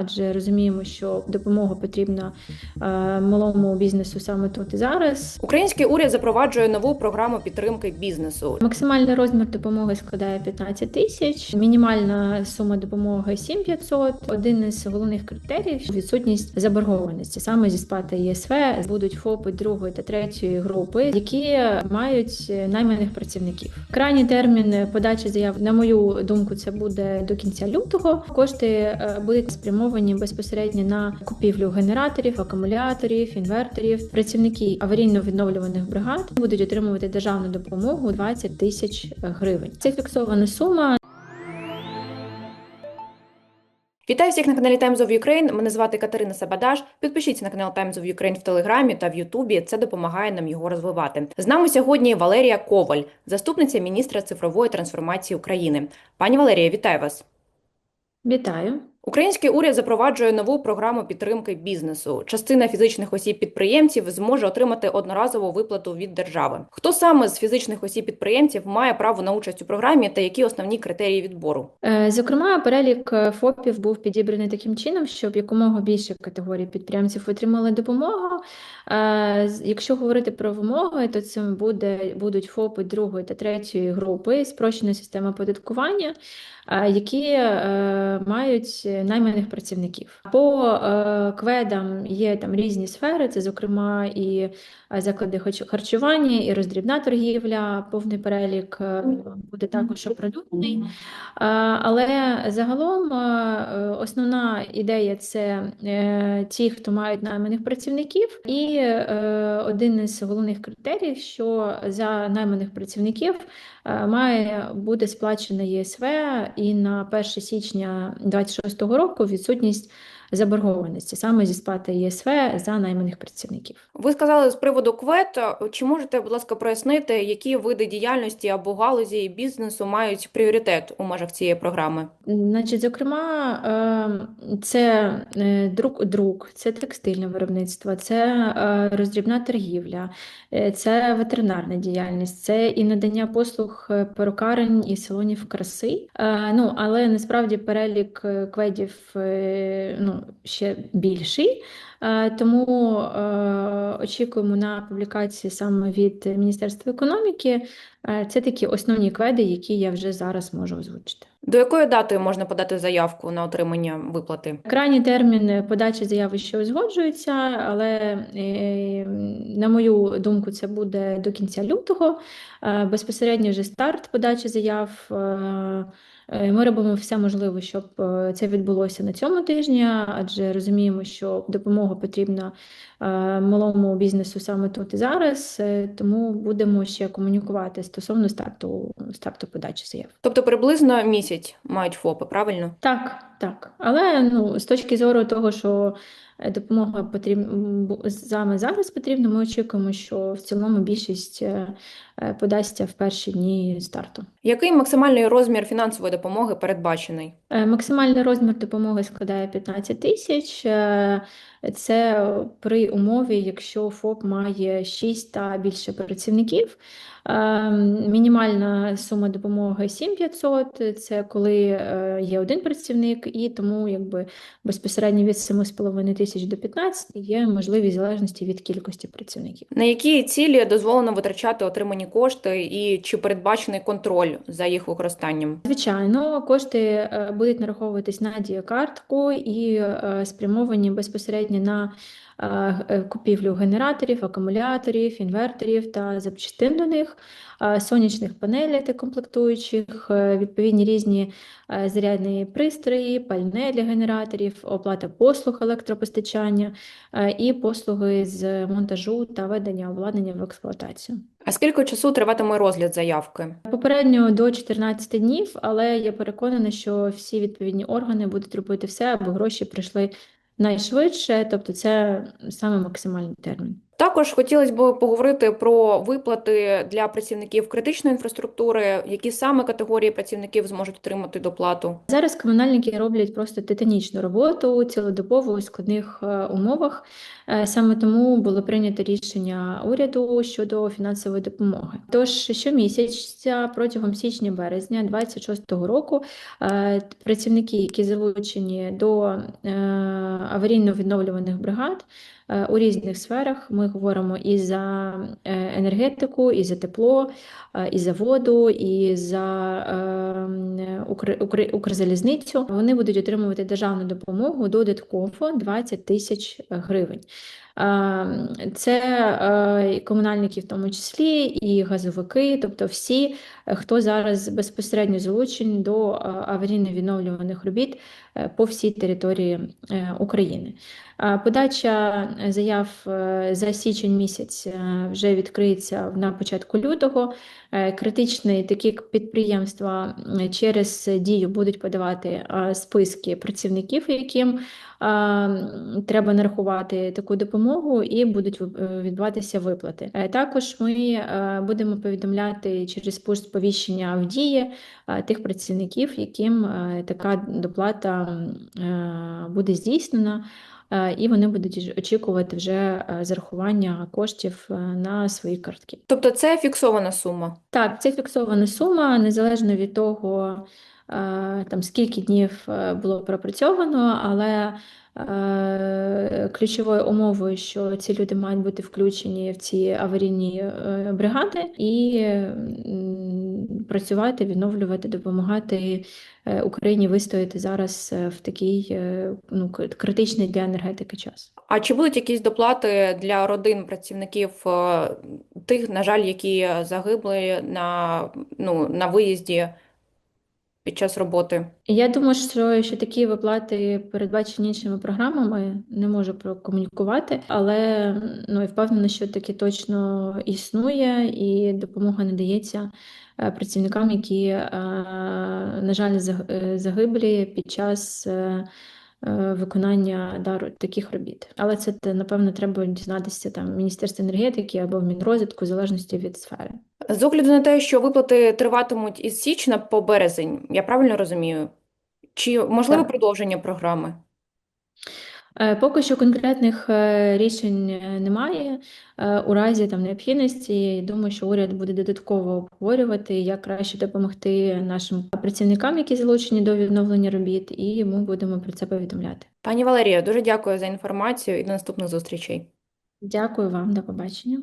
адже розуміємо, що допомога потрібна е, малому бізнесу саме тут і зараз. Український уряд запроваджує нову програму підтримки бізнесу. Максимальний розмір допомоги складає 15 тисяч, мінімальна сума допомоги 7500. Один із головних критеріїв відсутність заборгованості саме зі сплати ЄСВ будуть ФОПи другої та третьої групи, які мають найманих працівників. Крайній термін подачі заяв, на мою думку, це буде до кінця лютого. Кошти е, будуть спрямовані безпосередньо на купівлю генераторів, акумуляторів, інверторів. Працівники аварійно-відновлюваних бригад будуть отримувати державну допомогу 20 тисяч гривень. Це фіксована сума. Вітаю всіх на каналі Times of Ukraine. Мене звати Катерина Сабадаш. Підпишіться на канал Times of Ukraine в Телеграмі та в Ютубі. Це допомагає нам його розвивати. З нами сьогодні Валерія Коваль, заступниця міністра цифрової трансформації України. Пані Валерія, вітаю вас. Вітаю. Український уряд запроваджує нову програму підтримки бізнесу. Частина фізичних осіб-підприємців зможе отримати одноразову виплату від держави. Хто саме з фізичних осіб-підприємців має право на участь у програмі та які основні критерії відбору? Е, Зокрема, перелік е, ФОПів був підібраний таким чином, щоб якомога більше категорій підприємців отримали допомогу. Е, Якщо говорити про вимоги, то це буде, будуть ФОПи другої та третьої групи, спрощена система оподаткування, які мають найманих працівників. По е, кведам є там різні сфери, це, зокрема, і е, заклади харчування, і роздрібна торгівля, повний перелік е, буде також оприлюднений. Але загалом основна ідея це ті, хто мають найманих працівників, і один із головних критеріїв, що за найманих працівників має бути сплачено ЄСВ і на 1 січня 2026 року відсутність заборгованості саме зі сплати ЄСВ за найманих працівників. Ви сказали з приводу КВЕТ. Чи можете, будь ласка, прояснити, які види діяльності або галузі бізнесу мають пріоритет у межах цієї програми? Значить, зокрема, е, це е, друк, друк, це текстильне виробництво, це е, роздрібна торгівля, е, це ветеринарна діяльність, це і надання послуг перукарень і салонів краси. Ну, але насправді перелік кведів ну, ще більший. Е, Тому е, очікуємо на публікації саме від Міністерства економіки. Е, Це такі основні кведи, які я вже зараз можу озвучити. До якої дати можна подати заявку на отримання виплати? Крайній термін подачі заяви ще узгоджується, але, на мою думку, це буде до кінця лютого. Безпосередньо вже старт подачі заяв. Ми робимо все можливе, щоб це відбулося на цьому тижні, адже розуміємо, що допомога потрібна е, малому бізнесу саме тут і зараз, е, тому будемо ще комунікувати стосовно старту, старту подачі заяв. Тобто приблизно місяць мають ФОПи, правильно? Так, так. Але ну, з точки зору того, що е, допомога потрібна саме зараз потрібна, ми очікуємо, що в цілому більшість е, е, подасться в перші дні старту. Який максимальний розмір фінансової допомоги передбачений? Максимальний розмір допомоги складає 15 тисяч. Це при умові, якщо ФОП має 6 та більше працівників. Мінімальна сума допомоги 7500, це коли є один працівник, і тому якби безпосередньо від 7,5 тисяч до 15 є можливість залежності від кількості працівників. На які цілі дозволено витрачати отримані кошти і чи передбачений контроль за їх використанням? Звичайно, кошти е, будуть нараховуватись на дієкартку і е, спрямовані безпосередньо на купівлю генераторів, акумуляторів, інверторів та запчастин до них, е, сонячних панелей та комплектуючих, е, відповідні різні е, зарядні пристрої, пальне для генераторів, оплата послуг електропостачання е, і послуги з монтажу та ведення обладнання в експлуатацію. А скільки часу триватиме розгляд заявки? Попередньо до 14 днів, але я переконана, що всі відповідні органи будуть робити все, аби гроші прийшли найшвидше, тобто це саме максимальний термін. Також хотілося б поговорити про виплати для працівників критичної інфраструктури, які саме категорії працівників зможуть отримати доплату. Зараз комунальники роблять просто титанічну роботу цілодобово у складних е, умовах. Е, Саме тому було прийнято рішення уряду щодо фінансової допомоги. Тож щомісяця протягом січня-березня 26-го року е, працівники, які залучені до аварійно-відновлюваних бригад у різних сферах, ми говоримо і за е, енергетику, і за тепло, е, і за воду, і за е, Укр- Укр- Укрзалізницю, вони будуть отримувати державну допомогу додатково 20 тисяч гривень. Це комунальники в тому числі, і газовики, тобто всі, хто зараз безпосередньо залучені до е, аварійно-відновлюваних робіт по всій території е, України. Е, Подача заяв е, за січень місяць е, вже відкриється на початку лютого. Е, Критичні такі підприємства через дію будуть подавати е, списки працівників, яким е, треба нарахувати таку допомогу, і будуть е, відбуватися виплати. Е, Також ми е, будемо повідомляти через пошт сповіщення в дії тих працівників, яким така доплата буде здійснена. І вони будуть очікувати вже зарахування коштів на свої картки. Тобто це фіксована сума. Так, це фіксована сума, незалежно від того, там, скільки днів е, було пропрацьовано, але е, ключовою умовою, що ці люди мають бути включені в ці аварійні е, бригади і працювати, відновлювати, допомагати е, Україні вистояти зараз е, в такий е, ну, критичний для енергетики час. А чи будуть якісь доплати для родин працівників е, тих, на жаль, які загибли на, ну, на виїзді під час роботи? Я думаю, що, що такі виплати передбачені іншими програмами, не можу прокомунікувати, але ну, я впевнена, що таке точно існує, і допомога надається е, працівникам, які, е, на жаль, е, загиблі під час виконання дару таких робіт. Але це, напевно, треба дізнатися там в Міністерстві енергетики або в Мінрозвитку, в залежності від сфери. З огляду на те, що виплати триватимуть із січня по березень, я правильно розумію? Чи можливе Так. продовження програми? Е, Поки що конкретних е, рішень е, немає. У разі там необхідності, думаю, що уряд буде додатково обговорювати, як краще допомогти нашим працівникам, які залучені до відновлення робіт, і ми будемо про це повідомляти. Пані Валерія, дуже дякую за інформацію і до наступних зустрічей. Дякую вам, до побачення.